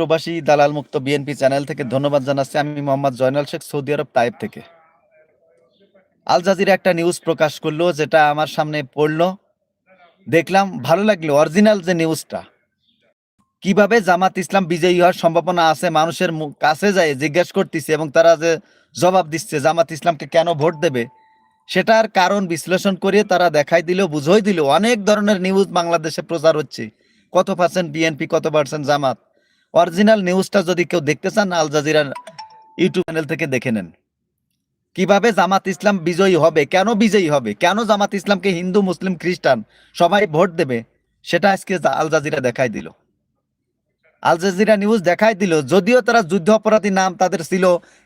প্রবাসী দালাল মুক্ত বিএনপি চ্যানেল থেকে ধন্যবাদ জানাচ্ছি। আমি মোহাম্মদ জয়নাল শেখ, সৌদি আরব তাইব থেকে। আল জাজিরা একটা নিউজ প্রকাশ করল, যেটা আমার সামনে পড়ল। দেখলাম, ভালো লাগল অরিজিনাল যে নিউজটা কীভাবে জামাত ইসলাম বিজয়ী হওয়ার সম্ভাবনা আছে, মানুষের কাছে যায়, জিজ্ঞেস করতেছে এবং তারা যে জবাব দিচ্ছে, জামাত ইসলামকে কেন ভোট দেবে? সেটার কারণ বিশ্লেষণ করে তারা দেখাই দিল, বুঝই দিল। অনেক ধরনের নিউজ বাংলাদেশে প্রচার হচ্ছে। কত পার্সেন্ট বিএনপি, কত পার্সেন্ট জামাত? অরিজিনাল নিউজটা যদি কেউ দেখতে চান, আল জাজিরার ইউটিউব চ্যানেল থেকে দেখে নেন। কীভাবে জামাত ইসলাম বিজয়ী হবে, কেন বিজয়ী হবে, কেন জামাত ইসলামকে হিন্দু, মুসলিম, খ্রিস্টান সবাই ভোট দেবে, সেটা আজকে আল জাজিরা দেখাই দিল। আল জাজিরা নিউজ দেখাই দিল, যদিও তারা যুদ্ধ অপরাধী নাম তাদের ছিল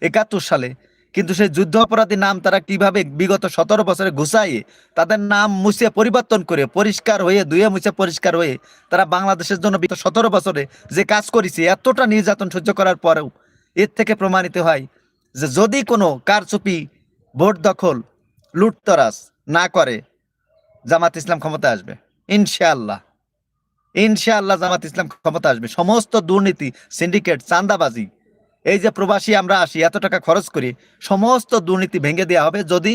একাত্তর সালে কিন্তু সেই যুদ্ধ অপরাধী নাম তারা কীভাবে বিগত সতেরো বছরে ঘুষাইয়ে তাদের নাম মুছে পরিবর্তন করে পরিষ্কার হয়ে, ধুয়ে মুছে পরিষ্কার হয়ে তারা বাংলাদেশের জন্য বিগত সতেরো বছরে যে কাজ করেছে, এতটা নির্যাতন সহ্য করার পরেও এর থেকে প্রমাণিত হয় যে যদি কোনো কারচুপি, ভোট দখল, লুটতরাজ না করে, জামাত ইসলাম ক্ষমতা আসবে। ইনশাআল্লাহ। ইনশাআল্লাহ জামাত ইসলাম ক্ষমতা আসবে। সমস্ত দুর্নীতি, সিন্ডিকেট, চাঁদাবাজি এই যে প্রবাসী আমরা আসি, এত টাকা খরচ করি, সমস্ত দুর্নীতি ভেঙে দেওয়া হবে। যদি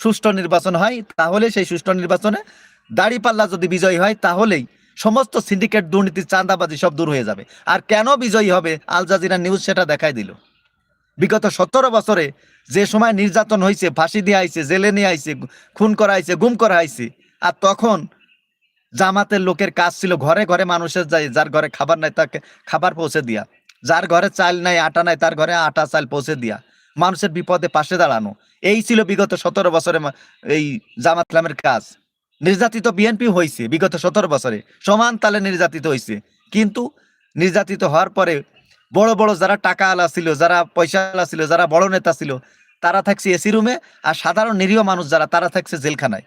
সুষ্ঠু নির্বাচন হয়, তাহলে সেই সুষ্ঠু নির্বাচনে দাড়িপাল্লা যদি বিজয়ী হয়, তাহলেই সমস্ত সিন্ডিকেট দুর্নীতি, চাঁদাবাজি সব দূর হয়ে যাবে। আর কেন বিজয়ী হবে? আল জাজিরা নিউজ সেটা দেখাই দিল। বিগত সতেরো বছরে যে সময় নির্যাতন হয়েছে ফাঁসি দিয়ে আইছে জেলে নিয়ে আইছে খুন করা হয়েছে গুম করা হয়েছে আর তখন জামাতের লোকের কাজ ছিল ঘরে ঘরে মানুষের যাই যার ঘরে খাবার নাই, তাকে খাবার পৌঁছে দিয়া। যার ঘরে চাল নাই, আটা নাই, তার ঘরে আটা, চাল পৌঁছে দিয়া মানুষের বিপদে পাশে দাঁড়ানো। এই ছিল বিগত সতেরো বছরে এই জামাত ইসলামের কাজ। নির্যাতিত বিএনপি হয়েছে বিগত সতেরো বছরে। সমান তালে নির্যাতিত হয়েছে কিন্তু নির্যাতিত হওয়ার পরে বড় বড় যারা টাকা আলা ছিল, যারা পয়সা আলা ছিল, যারা বড় নেতা ছিল, তারা থাকছে এসি রুমে আর সাধারণ নিরীহ মানুষ যারা, তারা থাকছে জেলখানায়।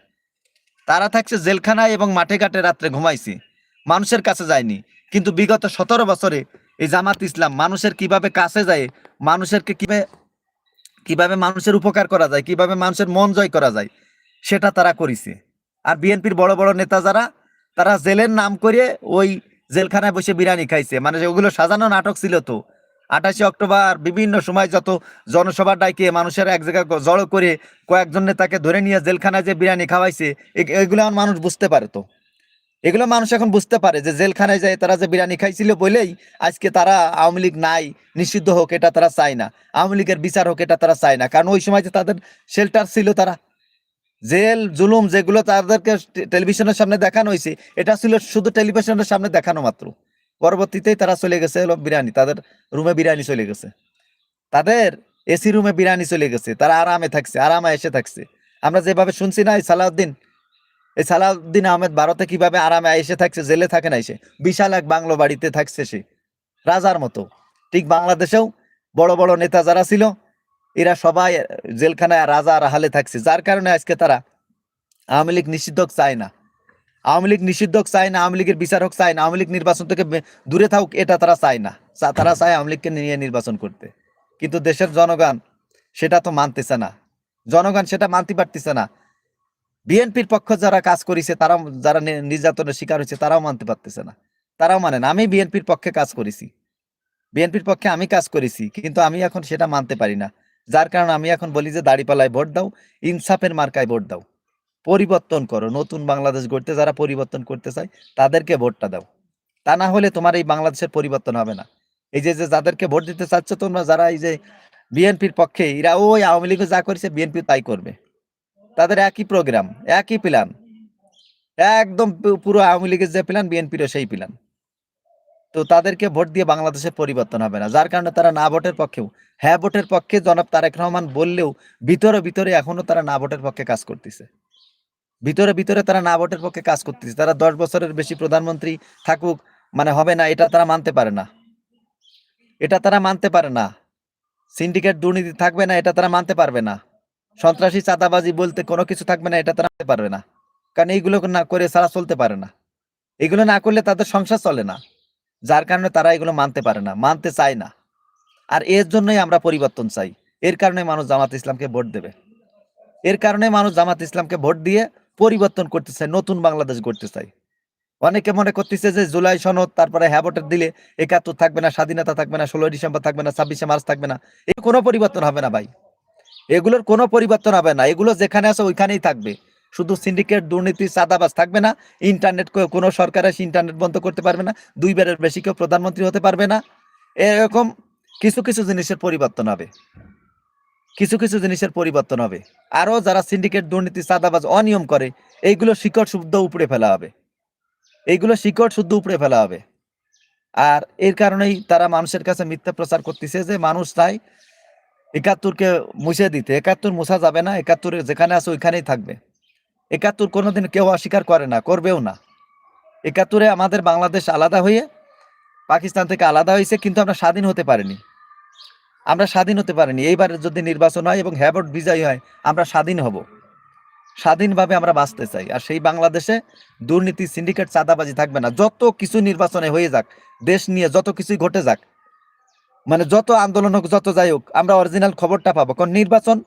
তারা থাকছে জেলখানায় এবং মাঠে ঘাটে রাত্রে ঘুমাইছে। মানুষের কাছে যায়নি। কিন্তু বিগত সতেরো বছরে এই জামাত ইসলাম, মানুষের কীভাবে কাছে যায়, মানুষেরকে কীভাবে কীভাবে মানুষের উপকার করা যায়, কীভাবে মানুষের মন জয় করা যায়, সেটা তারা করেছে। আর বিএনপির বড় বড় নেতা যারা, তারা জেলের নাম করে ওই জেলখানায় বসে বিরিয়ানি খাইছে। মানে ওগুলো সাজানো নাটক ছিল তো। আঠাশে অক্টোবর, বিভিন্ন সময় যত জনসভা ডাইকে মানুষের এক জায়গায় জড়ো করে কয়েকজন নেতাকে ধরে নিয়ে জেলখানায় যে বিরিয়ানি খাওয়াইছে এগুলো মানুষ বুঝতে পারে তো। এগুলো মানুষ এখন বুঝতে পারে যে জেলখানায় যায় তারা যে বিরিয়ানি খাইছিল বলেই আজকে তারা আওয়ামী লীগ নাই, নিষিদ্ধ হোক এটা তারা চায় না। আওয়ামী লীগের বিচার হোক এটা তারা চায় না। কারণ ওই সময় যে তাদের শেল্টার ছিল তারা। জেল, জুলুম যেগুলো তাদেরকে টেলিভিশনের সামনে দেখানো হয়েছে এটা ছিল শুধু টেলিভিশনের সামনে দেখানো মাত্র। পরবর্তীতেই তারা চলে গেছে হলো বিরিয়ানি, তাদের রুমে বিরিয়ানি চলে গেছে। তাদের এসি রুমে বিরিয়ানি চলে গেছে, তারা আরামে থাকছে, আরামে এসে থাকছে। আমরা যেভাবে শুনছি না সালাউদ্দিন এই সালাউদ্দিন আহমেদ ভারতে কীভাবে আরামে এসে থাকছে, জেলে থাকে না এসে বিশাল এক বাংলো বাড়িতে থাকছে সে, রাজার মতো। ঠিক বাংলাদেশেও বড় বড় নেতা যারা ছিল, এরা সবাই জেলখানায় রাজা রাহালে থাকছে। যার কারণে আজকে তারা আওয়ামী লীগ নিষিদ্ধ চায় না। আওয়ামী লীগ নিষিদ্ধ চায় না, আওয়ামী লীগের বিচার হোক চায় না, আওয়ামী লীগ নির্বাচন থেকে দূরে থাকুক, এটা তারা চায় না। তারা চায় আওয়ামী লীগকে নিয়ে নির্বাচন করতে। কিন্তু দেশের জনগণ সেটা তো মানতেছে না। জনগণ সেটা মানতে পারতেছে না। বিএনপির পক্ষ যারা কাজ করেছে, তারা যারা নির্যাতনের শিকার হয়েছে, তারাও মানতে পারতেছে না। তারাও মানে না, আমি বিএনপির পক্ষে কাজ করেছি। বিএনপির পক্ষে আমি কাজ করেছি, কিন্তু আমি এখন সেটা মানতে পারি না। যার কারণে আমি এখন বলি যে, দাড়িপাল্লায় ভোট দাও, ইনসাফের মার্কায় ভোট দাও। পরিবর্তন করো, নতুন বাংলাদেশ গড়তে যারা পরিবর্তন করতে চায়, তাদেরকে ভোটটা দাও। তা না হলে তোমার এই বাংলাদেশের পরিবর্তন হবে না। এই যে যে যাদেরকে ভোট দিতে চাচ্ছ তোমরা, যারা এই যে বিএনপির পক্ষে, এরা ওই আওয়ামী লীগ যা করেছে, বিএনপি তাই করবে। তাদের একই প্রোগ্রাম একই প্ল্যান একদম পুরো আওয়ামী লীগের যে প্ল্যান বিএনপিরও সেই প্ল্যান তো তাদেরকে ভোট দিয়ে বাংলাদেশের পরিবর্তন হবে না। যার কারণে তারা না ভোটের পক্ষেও। হ্যাঁ ভোটের পক্ষে জনাব তারেক রহমান বললেও ভিতরে ভিতরে এখনও তারা না ভোটের পক্ষে কাজ করতেছে। ভিতরে ভিতরে তারা না ভোটের পক্ষে কাজ করতেছে। তারা দশ বছরের বেশি প্রধানমন্ত্রী থাকুক মানে হবে না, এটা তারা মানতে পারে না। এটা তারা মানতে পারে না। সিন্ডিকেট দুর্নীতি থাকবে না, এটা তারা মানতে পারবে না। সন্ত্রাসী, চাঁদাবাজি বলতে কোনো কিছু থাকবে না, এটা তারা পারবে না। কারণ এইগুলো না করে সারা চলতে পারে না। এগুলো না করলে তাদের সংসার চলে না। যার কারণে তারা এগুলো মানতে পারে না, মানতে চায় না। আর এর জন্যই আমরা পরিবর্তন চাই। এর কারণে মানুষ জামাত ইসলামকে ভোট দেবে। এর কারণে মানুষ জামাত ইসলামকে ভোট দিয়ে পরিবর্তন করতে চায়, নতুন বাংলাদেশ গড়তে চায়। অনেকে মনে করতেছে যে জুলাই সনদ, তারপরে হ্যাবটের দিলে একাত্তর থাকবে না, স্বাধীনতা থাকবে না, ষোলোই ডিসেম্বর থাকবে না, ছাব্বিশে মার্চ থাকবে না। এই কোনো পরিবর্তন হবে না ভাই। এগুলোর কোনো পরিবর্তন হবে না। এগুলো যেখানে আছে ওইখানেই থাকবে। শুধু সিন্ডিকেট দুর্নীতি চাঁদাবাজ থাকবে না। ইন্টারনেট কোনো সরকার এসে ইন্টারনেট বন্ধ করতে পারবে না। দুইবারের বেশি কেউ প্রধানমন্ত্রী হতে পারবে না। এরকম কিছু কিছু জিনিসের পরিবর্তন হবে। কিছু কিছু জিনিসের পরিবর্তন হবে। আরও যারা সিন্ডিকেট দুর্নীতি চাঁদাবাজ অনিয়ম করে, এইগুলো শিকড় শুদ্ধ উপড়ে ফেলা হবে। এইগুলো শিকড় শুদ্ধ উপড়ে ফেলা হবে। আর এর কারণেই তারা মানুষের কাছে মিথ্যা প্রচার করতেছে যে মানুষ চাই একাত্তরকে মুছে দিতে। একাত্তর মুছা যাবে না, একাত্তর যেখানে আছে ওইখানেই থাকবে। একাত্তর কোনোদিন কেউ অস্বীকার করে না, করবেও না। একাত্তরে আমাদের বাংলাদেশ আলাদা হয়ে, পাকিস্তান থেকে আলাদা হয়েছে, কিন্তু আমরা স্বাধীন হতে পারিনি। আমরা স্বাধীন হতে পারিনি। এইবার যদি নির্বাচন হয় এবং হ্যাবট বিজয়ী হয়, আমরা স্বাধীন হব। স্বাধীনভাবে আমরা বাঁচতে চাই। আর সেই বাংলাদেশে দুর্নীতি, সিন্ডিকেট চাঁদাবাজি থাকবে না। যত কিছু নির্বাচনে হয়ে যাক, দেশ নিয়ে যত কিছুই ঘটে যাক মানে যত আন্দোলন হোক, যত যাই হোক, আমরা অরিজিনাল খবরটা পাবো। কারণ নির্বাচন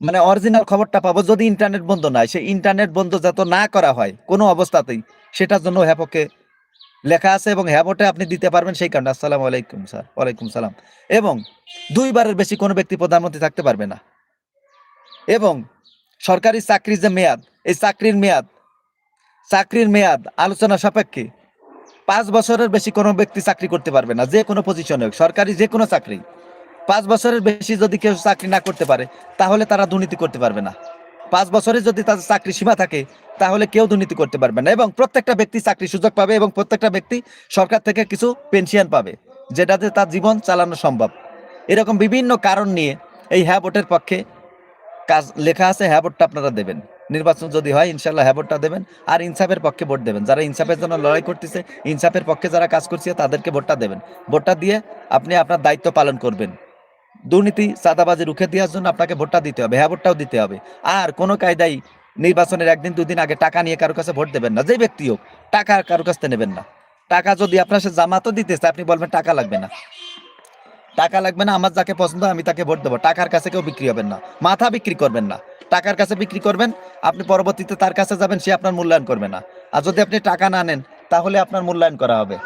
মানে অরিজিনাল খবরটা পাবো যদি ইন্টারনেট বন্ধ নাই। সেই ইন্টারনেট বন্ধ যত না করা হয়, কোনো অবস্থাতেই, সেটার জন্য হ্যাপকে লেখা আছে এবং হ্যাপটে আপনি দিতে পারবেন সেই কারণে। আসসালামু আলাইকুম, স্যার। ওয়ালাইকুম সালাম। এবং দুইবারের বেশি কোনো ব্যক্তি প্রধানমন্ত্রী থাকতে পারবে না। এবং সরকারি চাকরির যে মেয়াদ, এই চাকরির মেয়াদ চাকরির মেয়াদ আলোচনা সাপেক্ষে পাঁচ বছরের বেশি কোনো ব্যক্তি চাকরি করতে পারবে না, যে কোনো পজিশনে হোক, সরকারি যে কোনো চাকরি। পাঁচ বছরের বেশি যদি কেউ চাকরি না করতে পারে, তাহলে তারা দুর্নীতি করতে পারবে না। পাঁচ বছরে যদি তাদের চাকরি সীমা থাকে, তাহলে কেউ দুর্নীতি করতে পারবে না এবং প্রত্যেকটা ব্যক্তি চাকরি সুযোগ পাবে এবং প্রত্যেকটা ব্যক্তি সরকার থেকে কিছু পেনশন পাবে যেটাতে তার জীবন চালানো সম্ভব। এরকম বিভিন্ন কারণ নিয়ে এই হ্যাঁ ভোটের পক্ষে কাজ লেখা আছে হ্যাঁ ভোটটা আপনারা দেবেন। নির্বাচন যদি হয় ইনশাল্লাহ হ্যাঁ দেবেন। আর ইনসাফের পক্ষে ভোট দেবেন। যারা ইনসাফের জন্য লড়াই করতেছে, ইনসাফের পক্ষে যারা কাজ করছে, তাদেরকে ভোটটা দেবেন। ভোটটা দিয়ে আপনি আপনার দায়িত্ব পালন করবেন। দুর্নীতি, চাঁদাবাজি রুখে দেওয়ার জন্য আপনাকে ভোটটা দিতে হবে হ্যাঁ ভোটটাও দিতে হবে। আর কোনো কায়দায় নির্বাচনের একদিন, দুদিন আগে টাকা নিয়ে কারও কাছে ভোট দেবেন না। যে ব্যক্তি হোক, টাকা কারও কাছ নেবেন না। টাকা যদি আপনার সে জামাতও দিতেছে, আপনি বলবেন টাকা লাগবে না। টাকা লাগবে না, আমার যাকে পছন্দ আমি তাকে ভোট দেবো। টাকার কাছে কেউ বিক্রি হবেন না। মাথা বিক্রি করবেন না। টাকার কাছে বিক্রি করবেন, আপনি পরবর্তীতে তার কাছে যাবেন, সে আপনার মূল্যায়ন করবে না। আর যদি আপনি টাকা না নেন, তাহলে আপনার মূল্যায়ন করা হবে।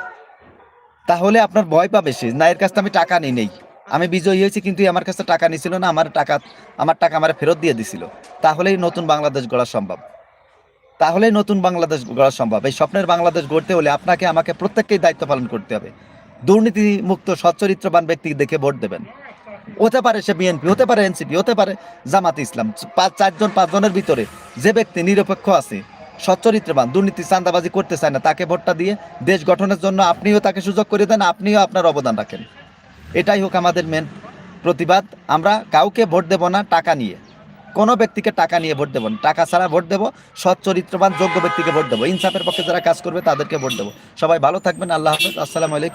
তাহলে আপনার ভয় পাবে সে, না, এর কাছে আমি টাকা নিই নেই। আমি বিজয়ী হয়েছি, কিন্তু আমার কাছে টাকা নিছিল না, আমার টাকা আমার টাকা আমার ফেরত দিয়ে দিছিল। তাহলেই নতুন বাংলাদেশ গড়া সম্ভব। তাহলেই নতুন বাংলাদেশ গড়া সম্ভব। এই স্বপ্নের বাংলাদেশ গড়তে হলে আপনাকে, আমাকে প্রত্যেককেই দায়িত্ব পালন করতে হবে। দুর্নীতি মুক্ত সচ্চরিত্রবান ব্যক্তি দেখে ভোট দেবেন। হতে পারে সে বিএনপি, হতে পারে এনসিপি, হতে পারে জামাত ইসলাম। পাঁচ, চারজন, পাঁচজনের ভিতরে যে ব্যক্তি নিরপেক্ষ আছে, সচ্চরিত্রবান, দুর্নীতি চাঁদাবাজি করতে চায় না, তাকে ভোটটা দিয়ে দেশ গঠনের জন্য আপনিও তাকে সুযোগ করে দেন, আপনিও আপনার অবদান রাখেন। এটাই হোক আমাদের মেন প্রতিবাদ। আমরা কাউকে ভোট দেব না, টাকা নিয়ে। কোনো ব্যক্তিকে টাকা নিয়ে ভোট দেবো না। টাকা ছাড়া ভোট দেবো সৎ চরিত্রবান যোগ্য ব্যক্তিকে ভোট দেবো। ইনসাফের পক্ষে যারা কাজ করবে, তাদেরকে ভোট দেবো। সবাই ভালো থাকবেন, আল্লাহ হাফেজ। আসসালামু আলাইকুম।